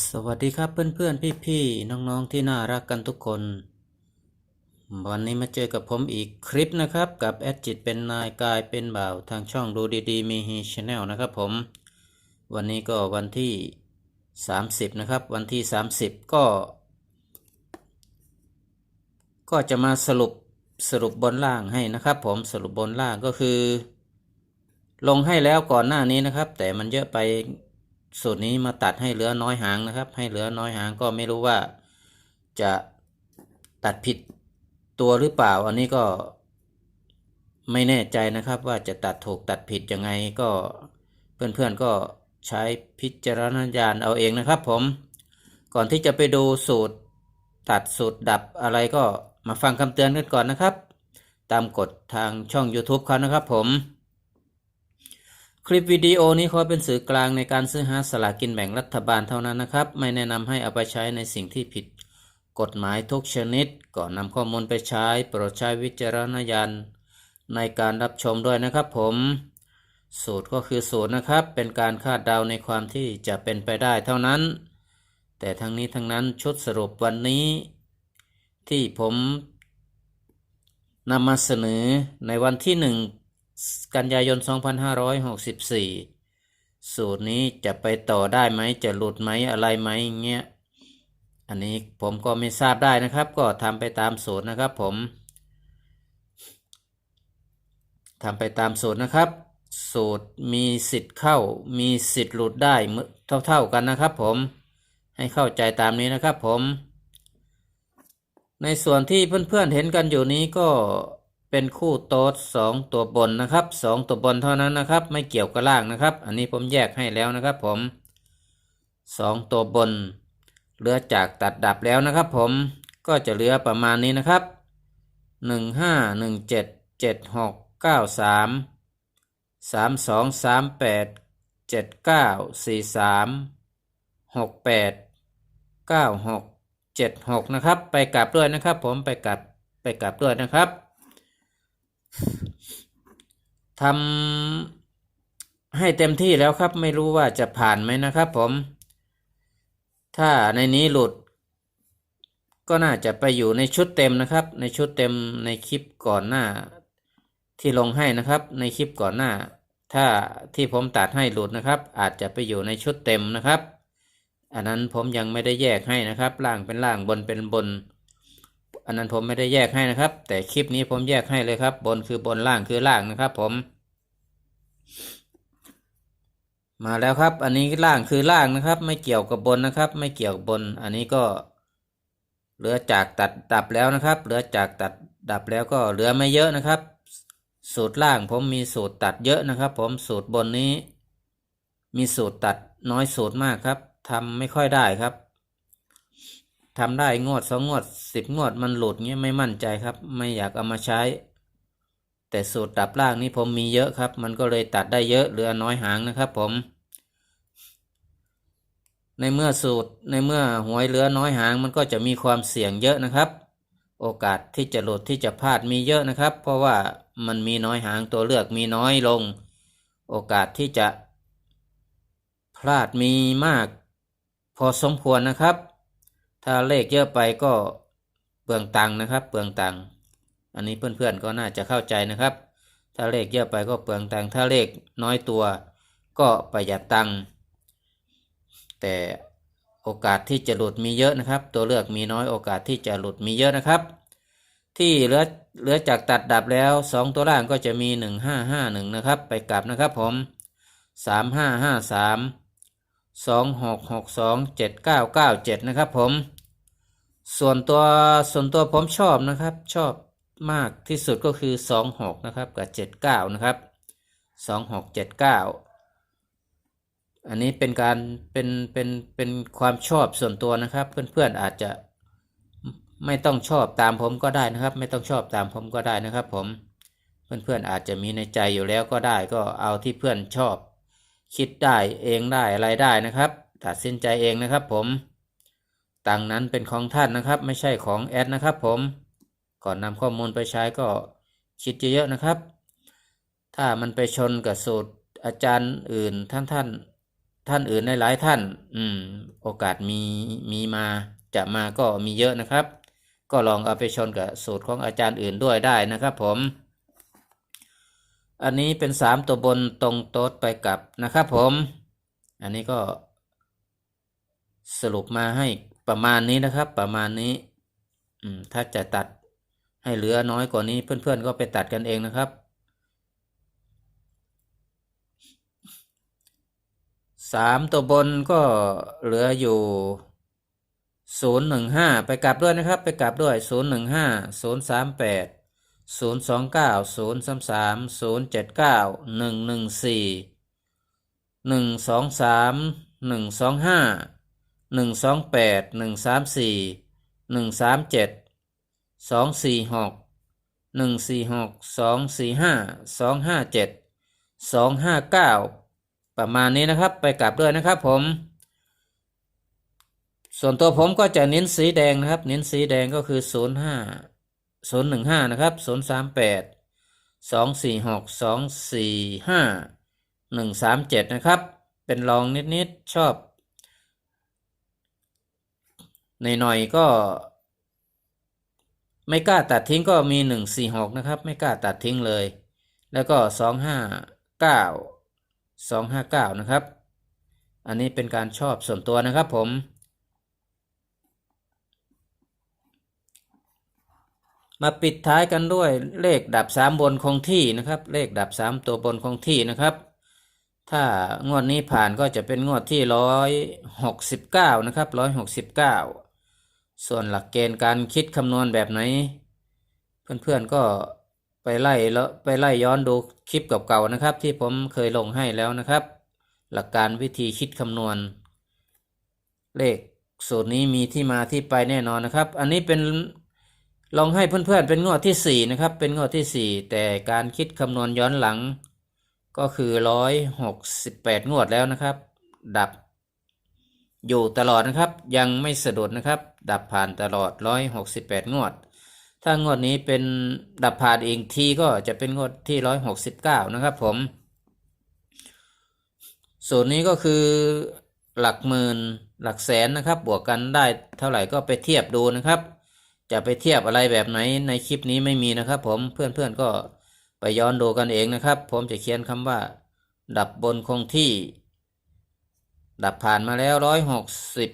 สวัสดีครับเพื่อนๆ พี่ๆ น้องๆ ที่น่ารักกันทุกคน วันนี้มาเจอกับผมอีกคลิปนะครับ กับแอดจิตเป็นนายกายเป็นบ่าวทางช่องดูดีๆ มีฮีชแนลนะครับผม วันนี้ก็วันที่ 30 นะครับ วันที่ 30 ก็ ก็จะมาสรุปสรุปบนล่างให้นะครับ ผมสรุปบนล่างก็คือ ลงให้แล้วก่อนหน้านี้นะครับ แต่มันเยอะไป สูตรนี้มาตัดให้เหลือน้อยหางนะครับ ให้เหลือน้อยหางก็ไม่รู้ว่าจะตัดผิดตัวหรือเปล่า อันนี้ก็ไม่แน่ใจนะครับ ว่าจะตัดถูกตัดผิดยังไงก็เพื่อนๆก็ใช้พิจารณญาณเอาเองนะครับ ผมก่อนที่จะไปดูสูตรตัดสูตรดับอะไรก็มาฟังคำเตือนกันก่อนนะครับ ตามกฎทางช่อง YouTube เขานะครับผม คลิปวิดีโอนี้ขอเป็นสื่อกลางในการซื้อหาสลากินแบ่งรัฐบาลเท่านั้นนะครับ ไม่แนะนำให้เอาไปใช้ในสิ่งที่ผิดกฎหมายทุกชนิด ก่อนนำข้อมูลไปใช้ โปรดใช้วิจารณญาณในการรับชมด้วยนะครับผม สูตรก็คือสูตรนะครับ เป็นการคาดเดาในความที่จะเป็นไปได้เท่านั้น แต่ทั้งนี้ทั้งนั้นชุดสรุปวันนี้ ที่ผมนำมาเสนอในวันที่หนึ่ง กันยายน 2564 สูตรนี้จะไปต่อได้ไหมจะหลุดไหมอะไรไหมเงี้ย อันนี้ผมก็ไม่ทราบได้นะครับ ก็ทำไปตามสูตรนะครับผมทำไปตามสูตรนะครับ สูตรมีสิทธิ์เข้ามีสิทธิ์หลุดได้เท่าๆกันนะครับผมให้เข้าใจตามนี้นะครับผม ในส่วนที่เพื่อนๆเห็นกันอยู่นี้ก็ เป็นคู่โต๊ดสองตัวบนนะครับสองตัวบนเท่านั้นนะครับ ไม่เกี่ยวกับล่างนะครับ อันนี้ผมแยกให้แล้วนะครับ ผมสองตัวบนเหลือจากตัดดับแล้วนะครับ ผมก็จะเหลือประมาณนี้นะครับหนึ่งห้าหนึ่งเจ็ดเจ็ดหกเก้าสามสามสองสามแปดเจ็ดเก้าสี่สามหกแปดเก้าหกเจ็ดหกนะครับ ไปกลับด้วยนะครับ ผมไปกลับไปกลับด้วยนะครับ ทำให้เต็มที่แล้วครับ ไม่รู้ว่าจะผ่านไหมนะครับ ผม ถ้าในนี้หลุด ก็น่าจะไปอยู่ในชุดเต็มนะครับ ในชุดเต็มในคลิปก่อนหน้า ที่ลงให้นะครับ ในคลิปก่อนหน้า ถ้าที่ผมตัดให้หลุดนะครับ อาจจะไปอยู่ในชุดเต็มนะครับ อันนั้นผมยังไม่ได้แยกให้นะครับ ล่างเป็นล่างบนเป็นบน อันนั้นผมไม่ได้แยกให้นะครับ แต่คลิปนี้ผมแยกให้เลยครับ บนคือบนล่างคือล่างนะครับผม มาแล้วครับ อันนี้ล่างคือล่างนะครับ ไม่เกี่ยวกับบนนะครับ ไม่เกี่ยวกับบน อันนี้ก็ เหลือจากตัดดับแล้วนะครับ เหลือจากตัดดับแล้วก็เหลือไม่เยอะนะครับ สูตรล่างผมมีสูตรตัดเยอะนะครับ ผมสูตรบนนี้ มีสูตรตัดน้อยสูตรมากครับทำไม่ค่อยได้ครับ ทำได้งวดสองงวดสิบงวดมันหลุดเงี้ยไม่มั่นใจครับ ไม่อยากเอามาใช้ แต่สูตรดับล่างนี้ผมมีเยอะครับ มันก็เลยตัดได้เยอะเหลือน้อยหางนะครับ ผม ในเมื่อสูตรในเมื่อหวยเหลือน้อยหางมันก็จะมีความเสี่ยงเยอะนะครับ โอกาสที่จะหลุดที่จะพลาดมีเยอะนะครับ เพราะว่ามันมีน้อยหางตัวเลือกมีน้อยลง โอกาสที่จะพลาดมีมาก พอสมควรนะครับ ถ้าเลขเยอะไปก็เปลืองตังค์นะครับ เปลืองตังค์อันนี้เพื่อนๆก็น่าจะเข้าใจนะครับ ถ้าเลขเยอะไปก็เปลืองตังค์ถ้าเลขน้อยตัว ก็ประหยัดตังค์แต่โอกาสที่จะหลุดมีเยอะนะครับ ตัวเลือกมีน้อยโอกาสที่จะหลุดมีเยอะนะครับ ที่เหลือเหลือจากตัดดับแล้วสองตัวล่างก็จะมีหนึ่งห้าห้าหนึ่งนะครับ ไปกลับนะครับผมสามห้าห้าสามสองหกหกสองเจ็ดเก้าเก้าเจ็ดนะครับผม ส่วนตัวส่วนตัวผมชอบนะครับ ชอบมากที่สุดก็คือสองหกนะครับ กับเจ็ดเก้านะครับสองหกเจ็ดเก้าอันนี้เป็นการเป็นเป็นเป็นความชอบส่วนตัวนะครับ เพื่อนๆอาจจะไม่ต้องชอบตามผมก็ได้นะครับ ไม่ต้องชอบตามผมก็ได้นะครับ ผมเพื่อนๆอาจจะมีในใจอยู่แล้วก็ได้ก็เอาที่เพื่อนชอบ คิดได้เองได้อะไรได้นะครับ ตัดสินใจเองนะครับผม ตังนั้นเป็นของท่านนะครับ ไม่ใช่ของแอดนะครับผมก่อนนำข้อมูลไปใช้ก็คิดเยอะๆนะครับ ถ้ามันไปชนกับสูตรอาจารย์อื่นท่านท่านท่านอื่นในหลายท่าน อืม โอกาสมีมีมาจะมาก็มีเยอะนะครับ ก็ลองเอาไปชนกับสูตรของอาจารย์อื่นด้วยได้นะครับผม อันนี้เป็นสามตัวบนตรงโต๊ดไปกับนะครับผม อันนี้ก็สรุปมาให้ ประมาณนี้นะครับ ประมาณนี้อืมถ้าจะตัดให้เหลือน้อยกว่านี้เพื่อนๆก็ไปตัดกันเองนะครับ สามตัวบนก็เหลืออยู่ศูนย์หนึ่งห้าไปกลับด้วยนะครับ ไปกลับด้วยศูนย์หนึ่งห้าศูนย์สามแปดศูนย์สองเก้าศูนย์สามสามศูนย์เจ็ดเก้าหนึ่งหนึ่งสี่หนึ่งสองสามหนึ่งสองห้า หนึ่งสองแปดหนึ่งสามสี่หนึ่งสามเจ็ดสองสี่หกหนึ่งสี่หกสองสี่ห้าสองห้าเจ็ดสองห้าเก้าประมาณนี้นะครับไปกลับด้วยนะครับผม ส่วนตัวผมก็จะเน้นสีแดงนะครับ เน้นสีแดงก็คือศูนย์ห้าศูนย์หนึ่งห้านะครับศูนย์สามแปดสองสี่หกสองสี่ห้าหนึ่งสามเจ็ดนะครับ เป็นรองนิดๆชอบ หน่อยๆก็ ไม่กล้าตัดทิ้งก็มีหนึ่งสี่หกนะครับ ไม่กล้าตัดทิ้งเลย แล้วก็สองห้าเก้าสองห้าเก้านะครับ อันนี้เป็นการชอบส่วนตัวนะครับผมมาปิดท้ายกันด้วยเลขดับสามบนคงที่นะครับ เลขดับสามตัวบนคงที่นะครับ ถ้างวดนี้ผ่านก็จะเป็นงวดที่ร้อยหกสิบเก้านะครับร้อยหกสิบเก้า ส่วนหลักเกณฑ์การคิดคำนวณแบบไหน เพื่อนๆก็ไปไล่แล้วไปไล่ย้อนดูคลิปเก่าๆนะครับ ที่ผมเคยลงให้แล้วนะครับ หลักการวิธีคิดคำนวณ เลขสูตรนี้มีที่มาที่ไปแน่นอนนะครับ อันนี้เป็นลองให้เพื่อนๆเป็นงวดที่สี่นะครับ เป็นงวดที่สี่แต่การคิดคำนวณย้อนหลัง ก็คือร้อยหกสิบแปดงวดแล้วนะครับ ดับอยู่ตลอดนะครับยังไม่สะดุดนะครับ ดับผ่านตลอดร้อยหกสิบแปดงวด ถ้างวดนี้เป็นดับผ่านอีกทีก็จะเป็นงวดที่ร้อยหกสิบเก้านะครับผม ส่วนนี้ก็คือหลักหมื่นหลักแสนนะครับ บวกกันได้เท่าไหร่ก็ไปเทียบดูนะครับ จะไปเทียบอะไรแบบไหนในคลิปนี้ไม่มีนะครับ ผมเพื่อนๆก็ไปย้อนดูกันเองนะครับ ผมจะเขียนคำว่า ดับบนคงที่ ดับผ่านมาแล้วร้อยหกสิบ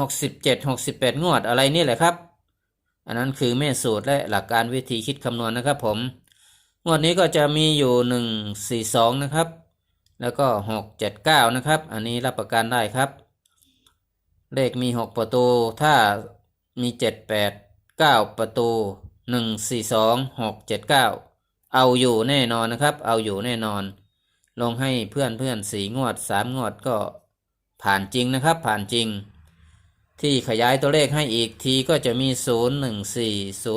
หกสิบเจ็ดหกสิบแปดงวดอะไรนี่แหละครับ อันนั้นคือแม่สูตรและหลักการวิธีคิดคำนวณนะครับผม งวดนี้ก็จะมีอยู่หนึ่งสี่สองนะครับ แล้วก็หกเจ็ดเก้านะครับ อันนี้รับประกันได้ครับ เลขมีหกประตู ถ้ามีเจ็ดแปดเก้าประตูหนึ่งสี่สองหกเจ็ดเก้าเอาอยู่แน่นอนนะครับ เอาอยู่แน่นอน ลงให้เพื่อนเพื่อนสี่งวดสามงวดก็ผ่านจริงนะครับ ผ่านจริง ที่ขยายตัวเลขให้อีกทีก็จะมีศูนย์หนึ่งสี่ศู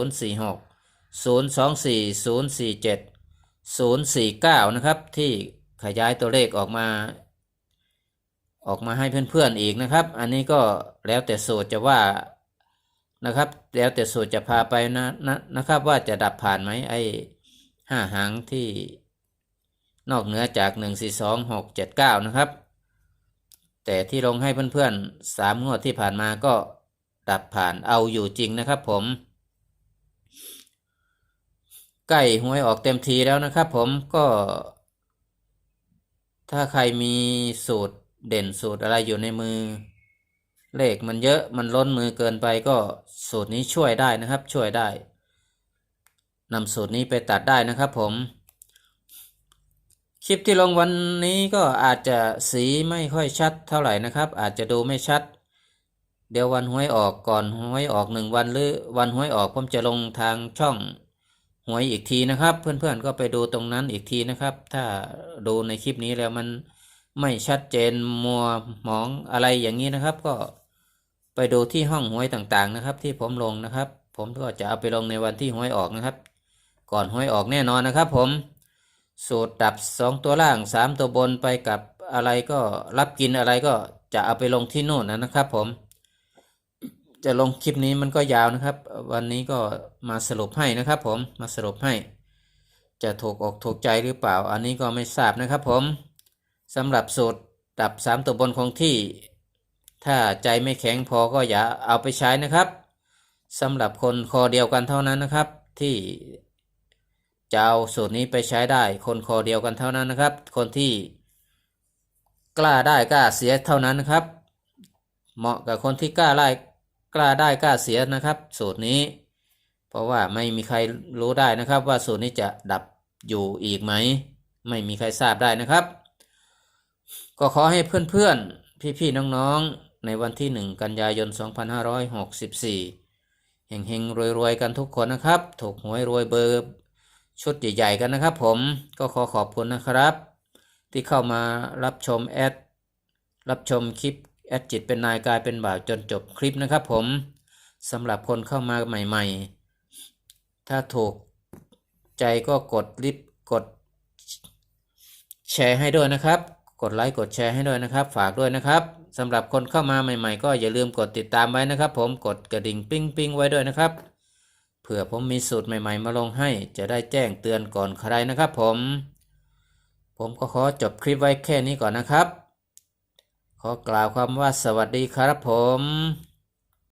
นะครับ ที่ขยายตัวเลขออกมา ออกมาให้เพื่อนๆอีกนะครับ อันนี้ก็แล้วแต่สูตรจะว่านะครับ แล้วแต่สูตรจะพาไปนะนะนะครับ ว่าจะดับผ่านไหมไอ้ห้าหางที่นอกเหนือจากหนึ่งสี่สองหกเจ็ดเก้านะครับ แต่ที่ลงให้เพื่อนๆสามงวดที่ผ่านมาก็ดับผ่านเอาอยู่จริงนะครับผม ใกล้หวยออกเต็มทีแล้วนะครับผมก็ ถ้าใครมีสูตรเด่นสูตรอะไรอยู่ในมือ เลขมันเยอะมันล้นมือเกินไปก็สูตรนี้ช่วยได้นะครับช่วยได้นำสูตรนี้ไปตัดได้นะครับผม คลิปที่ลงวันนี้ก็อาจจะสีไม่ค่อยชัดเท่าไหร่นะครับ อาจจะดูไม่ชัด เดี๋ยววันหวยออกก่อนหวยออกหนึ่งวันหรือวันหวยออกผมจะลงทางช่องหวยอีกทีนะครับ เพื่อนๆก็ไปดูตรงนั้นอีกทีนะครับ ถ้าดูในคลิปนี้แล้วมันไม่ชัดเจนมัวหมองอะไรอย่างนี้นะครับ ก็ไปดูที่ห้องหวยต่างๆนะครับ ที่ผมลงนะครับ ผมก็จะเอาไปลงในวันที่หวยออกนะครับ ก่อนหวยออกแน่นอนนะครับ ผม สูตรดับสองตัวล่างสามตัวบนไปกับอะไรก็รับกินอะไรก็จะเอาไปลงที่โน่นนะครับผม จะลงคลิปนี้มันก็ยาวนะครับ วันนี้ก็มาสรุปให้นะครับผมมาสรุปให้ จะถูกอกถูกใจหรือเปล่า อันนี้ก็ไม่ทราบนะครับผมสำหรับสูตรดับสามตัวบนคงที่ ถ้าใจไม่แข็งพอก็อย่าเอาไปใช้นะครับสำหรับคนคอเดียวกันเท่านั้นนะครับที่ จะเอาสูตรนี้ไปใช้ได้ คนคอเดียวกันเท่านั้นนะครับ คนที่กล้าได้กล้าเสียเท่านั้นนะครับ เหมาะกับคนที่กล้าไล่กล้าได้กล้าเสียนะครับ สูตรนี้ เพราะว่าไม่มีใครรู้ได้นะครับ ว่าสูตรนี้จะดับอยู่อีกไหม ไม่มีใครทราบได้นะครับ ก็ขอให้เพื่อนๆ พี่ๆ น้องๆ ในวันที่ 1 กันยายน 2564 เฮงๆ รวยๆ กันทุกคนนะครับ ถูกหวยรวยเบอร์ ชุดใหญ่ๆกันนะครับผมก็ขอขอบคุณนะครับ ที่เข้ามารับชมแอดรับชมคลิปแอดจิตเป็นนายกายเป็นบ่าวจนจบคลิปนะครับผมสำหรับคนเข้ามาใหม่ ๆ ถ้าถูกใจก็กดรีบกด แชร์ให้ด้วยนะครับ กดไลค์กดแชร์ให้ด้วยนะครับ ฝากด้วยนะครับสำหรับคนเข้ามาใหม่ ๆ ก็อย่าลืมกดติดตามไว้นะครับ ผมกดกระดิ่งปิ้งปิ้งไว้ด้วยนะครับ เผื่อผมมีสูตรใหม่ ๆ มาลงให้จะได้แจ้งเตือนก่อนใครนะครับผม ผมก็ขอจบคลิปไว้แค่นี้ก่อนนะครับ ขอกล่าวคำว่าสวัสดีครับผม